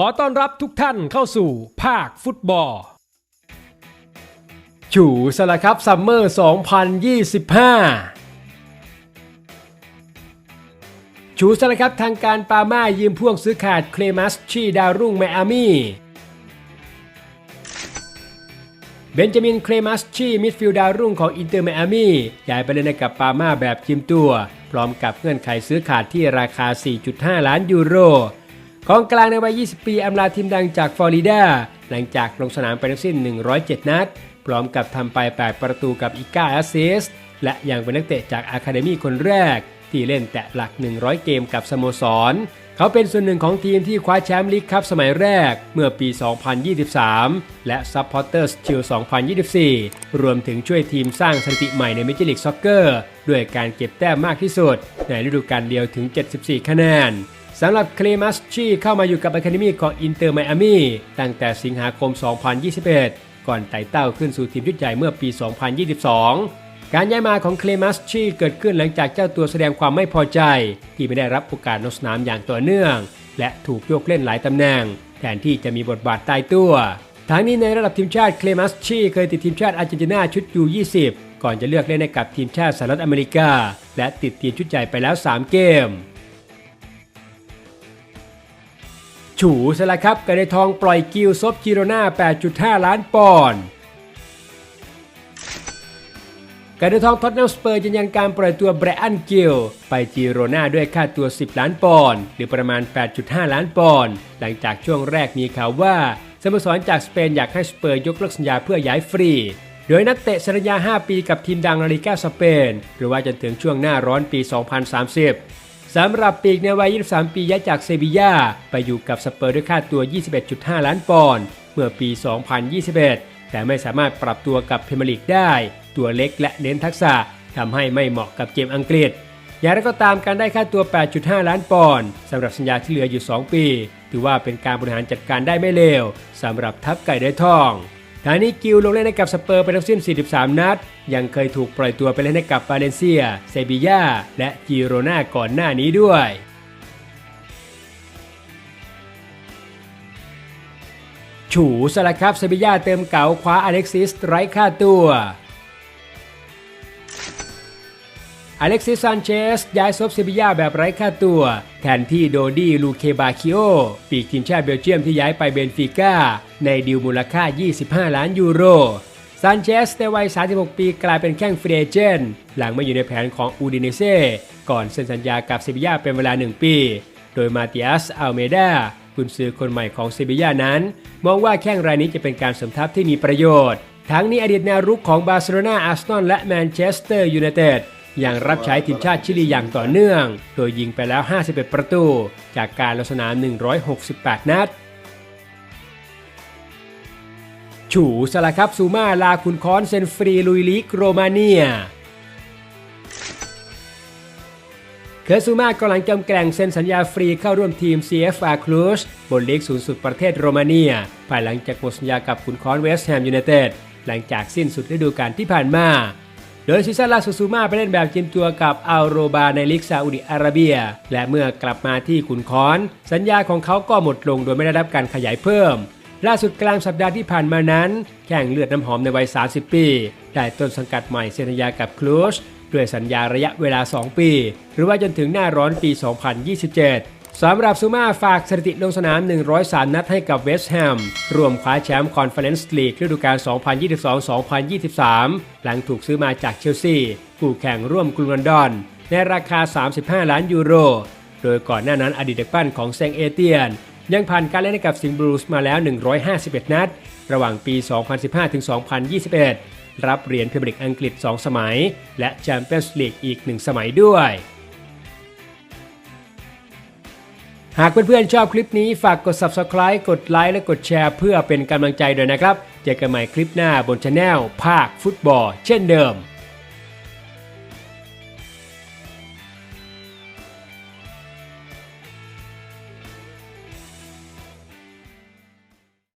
ขอต้อนรับทุกท่านเข้าสู่ภาคฟุตบอลฉูสละครับซัมเมอร์ 2025 ชูสละครับทางการปาม่ายืมพ่วงซื้อขาดเคลมัสชีดาวรุ่งไมอามี่ เบนจามินเคลมัสชีมิดฟิลด์ดาวรุ่งของอินเตอร์ไมอามี่ย้ายไปเล่นกับปาม่าแบบจิมตัว พร้อมกับเงื่อนไขซื้อขาดที่ราคา 4.5 ล้านยูโร ของกลางในวัย 20 ปีอำลาทีมดังจากฟลอริดา หลังจากลงสนามไปทั้งสิ้น 107 นัด พร้อมกับทำไป 8 ประตูกับอีก9แอสซิสและยังเป็นนักเตะจากอะคาเดมีคนแรก ที่เล่นแตะหลัก 100 เกมกับสโมสร เขาเป็นส่วนหนึ่งของทีมที่คว้าแชมป์ลีกคัพสมัยแรกเมื่อปี 2023 และซัพพอร์เตอร์สชิล2024 รวมถึงช่วยทีมสร้างสถิติใหม่ในเมเจอร์ลีกซ็อกเกอร์ด้วยการเก็บแต้มมากที่สุด ในฤดูกาลเดียวถึง 74 คะแนน สำหรับเคลมัสชีเข้ามาอยู่กับอะคาเดมีของอินเตอร์ไมอามี่ตั้งแต่สิงหาคม 2021 ก่อนไต่เต้าขึ้นสู่ทีมชุดใหญ่เมื่อปี 2022 การย้ายมาของเคลมัสชีเกิดขึ้นหลังจากเจ้าตัวแสดงความไม่พอใจ ที่ไม่ได้รับโอกาสลงสนามอย่างต่อเนื่อง และถูกโยกเล่นหลายตำแหน่ง แทนที่จะมีบทบาทตายตัวทั้งนี้ในระดับทีมชาติเคลมัสชีเคยติดทีมชาติอาร์เจนตินาชุดยู20 ก่อนจะเลือกเล่นให้กับทีมชาติสหรัฐอเมริกา และติดทีมชุดใหญ่ไปแล้ว 3 เกม ฉูสละครับกระไดทองปล่อยกิลซบจิโรนา 8.5 ล้านปอนด์กระไดทองท็อตเนลสเปอร์ยืนยันการปล่อยตัวแบรอันกิลไปจิโรนาด้วยค่าตัว 10 ล้านปอนด์หรือประมาณ 8.5 ล้านปอนด์หลังจากช่วงแรกมีข่าวว่าสโมสรจากสเปนอยากให้สเปอร์ยกเลิกสัญญาเพื่อย้ายฟรี โดยนักเตะสัญญา 5 ปีกับทีมดังลาลิก้าสเปน หรือว่าจนถึงช่วงหน้าร้อนปี 2030 สำหรับปีกในวัย 23 ปีย้ายจากเซบีย่าไปอยู่กับสเปอร์ด้วยค่าตัว 21.5 ล้านปอนด์เมื่อปี 2021 แต่ไม่สามารถปรับตัวกับเพมลีกได้ ตัวเล็กและเน้นทักษะทำให้ไม่เหมาะกับเกมอังกฤษ อย่างไรก็ตามการได้ค่าตัว 8.5 ล้านปอนด์สำหรับสัญญาที่เหลืออยู่ 2 ปี ถือว่าเป็นการบริหารจัดการได้ไม่เลวสำหรับทัพไก่ได้ทอง ทานี้กิลลงเล่นให้กับสเปอร์ไปทั้งสิ้น 43 นัด ยังเคยถูกปล่อยตัวไปเล่นให้กับบาเลนเซีย เซบียา และจิโรนาก่อนหน้านี้ด้วยฉูสละครับเซบียาเติมเก๋าคว้าอเล็กซิสไร้ค่าตัว อเล็กซิสซานเชสย้ายซบเซบียาแบบไร้ค่าตัว แทนที่โดดี้ลูเคบาคิโอ ปีกทีมชาติเบลเยียมที่ย้ายไปเบนฟิก้า ในดีลมูลค่า 25 ล้านยูโรซานเชสในวัย 36 ปีกลายเป็นแข้งฟรีเอเจนต์หลังมาอยู่ในแผนของอูดินเซ่ ก่อนเซ็นสัญญากับเซบียาเป็นเวลา 1 ปี โดยมาติอัสอัลเมดากุนซือคนใหม่ของเซบียานั้น มองว่าแข้งรายนี้จะเป็นการเสริมทัพที่มีประโยชน์ ทั้งนี้อดีตแนวรุกของบาร์เซโลนาอาร์เซนอลและแมนเชสเตอร์ยูไนเต็ด ยังรับใช้ทีมชาติชิลีอย่างต่อเนื่อง โดยยิงไปแล้ว 51 ประตู จากการลงสนาม 168 นัด ฉูสละครับซูมาลาคุณคอนเซนฟรีลุยลีกโรมาเนียเคอร์ซูมากำลังจำแกร่งเซ็นสัญญาฟรีเข้าร่วมทีม CFR Cluj บนลีกสูงสุดประเทศโรมาเนีย ภายหลังจากหมดสัญญากับขุนคอนเวสต์แฮมยูไนเต็ดหลังจากสิ้นสุดฤดูกาลที่ผ่านมา โดยซีซั่นล่าสุดซูมาไปเล่นแบบจิมตัวกับอัลโรบาในลีกซาอุดิอาระเบีย และเมื่อกลับมาที่ขุนคอน สัญญาของเขาก็หมดลงโดยไม่ได้รับการขยายเพิ่ม ล่าสุดกลางสัปดาห์ที่ผ่านมานั้น แข่งเลือดน้ำหอมในวัย 30 ปี ได้ต้นสังกัดใหม่เซ็นสัญญากับคลูชด้วยสัญญาระยะเวลา 2 ปี หรือว่าจนถึงหน้าร้อนปี 2027 สำหรับซูมาฝากสถิติลงสนาม 103 นัดให้กับเวสต์แฮม รวมคว้าแชมป์คอนเฟอเรนซ์ลีกฤดูกาล 2022-2023 หลังถูกซื้อมาจากเชลซีคู่แข่งร่วมกรุงลอนดอน ในราคา 35 ล้านยูโร โดยก่อนหน้านั้นอดีตเด็กปั้นของแซงเอเตียน ยังผ่านการเล่นให้กับสิงห์บลูส์มาแล้ว 151 นัด ระหว่างปี 2015-2021 รับเหรียญพรีเมียร์ลีกอังกฤษ 2 สมัย และแชมเปี้ยนส์ลีกอีก 1 สมัยด้วย หากเพื่อนๆชอบคลิปนี้ฝากกด Subscribe กดไลค์และกดแชร์เพื่อเป็นกำลังใจด้วยนะครับ เจอกันใหม่คลิปหน้าบนช anel ภาคฟุตบอลเช่นเดิม